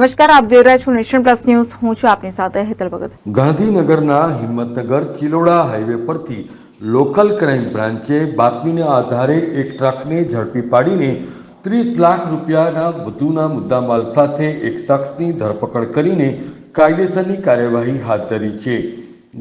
નમસ્કાર, આપ જોઈ રહ્યા છો નેશન પ્લસ ન્યૂઝ. હું છું આપની સાથે હેતલ ભગત. ગાંધીનગરના હિંમતનગર ચિલોડા હાઈવે પરથી લોકલ ક્રાઇમ બ્રાન્ચે બાતમીના આધારે એક ટ્રકને ઝડપી પાડીને ત્રીસ લાખ રૂપિયાના વધુના મુદ્દામાલ સાથે એક શખ્સની ધરપકડ કરીને કાયદેસરની કાર્યવાહી હાથ ધરી છે.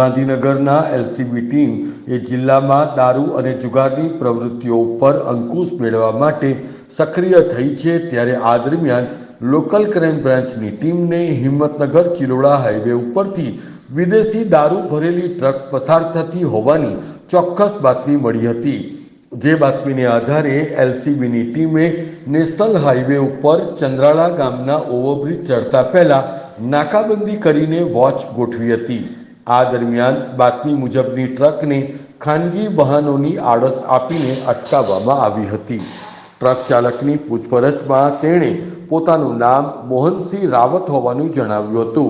ગાંધીનગરના એલસીબી ટીમ એ જિલ્લામાં દારૂ અને જુગારની પ્રવૃત્તિઓ ઉપર અંકુશ મેળવવા માટે સક્રિય થઈ છે. ત્યારે આ દરમિયાન લોકલ ક્રાઇમ બ્રાન્ચની ટીમને હિંમતનગર ચિલોડા હાઈવે ઉપરથી વિદેશી દારૂ ભરેલી ટ્રક પસાર થતી હોવાની ચોક્કસ બાતમી મળી હતી. જે બાતમીને આધારે એલસીબીની ટીમે નેશનલ હાઈવે ઉપર ચંદ્રાળા ગામના ઓવરબ્રિજ ચડતા પહેલા નાકાબંધી કરીને વોચ ગોઠવી હતી. આ દરમિયાન બાતમી મુજબની ટ્રકને ખાનગી વાહનોની આડસ આપીને અટકાવવામાં આવી હતી. ટ્રક ચાલકની પૂછપરછમાં તેણે પોતાનું નામ મોહનસિંહ રાવત હોવાનું જણાવ્યું હતું.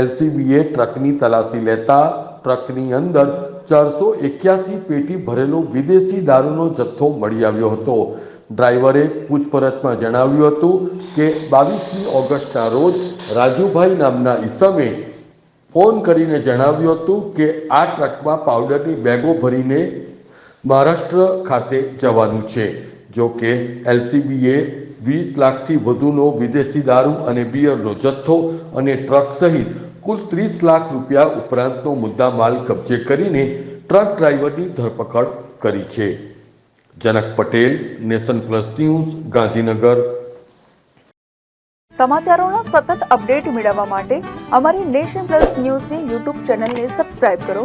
એલસીબીએ ટ્રકની તલાશી લેતા ટ્રકની અંદર ચારસો એક્યાસી પેટી ભરેલો વિદેશી દારૂનો જથ્થો મળી આવ્યો હતો. ડ્રાઈવરે પૂછપરછમાં જણાવ્યું હતું કે બાવીસમી ઓગસ્ટના રોજ રાજુભાઈ નામના ઈસમે ફોન કરીને જણાવ્યું હતું કે આ ટ્રકમાં પાવડરની બેગો ભરીને મહારાષ્ટ્ર ખાતે જવાનું છે. જો કે એલસીબીએ વીસ લાખથી વધુનો વિદેશી દારૂ અને બિયરનો જથ્થો અને ટ્રક સહિત કુલ ત્રીસ લાખ રૂપિયા ઉપરાંતનો મુદ્દા માલ કબજે કરીને ટ્રક ડ્રાઈવરની ધરપકડ કરી છે. Janak Patel, nation plus news, Gandhinagar. સમાચારોનો સતત અપડેટ મેળવવા માટે અમારી નેશન પ્લસ ન્યૂઝની યુટ્યુબ ચેનલને સબસ્ક્રાઇબ કરો.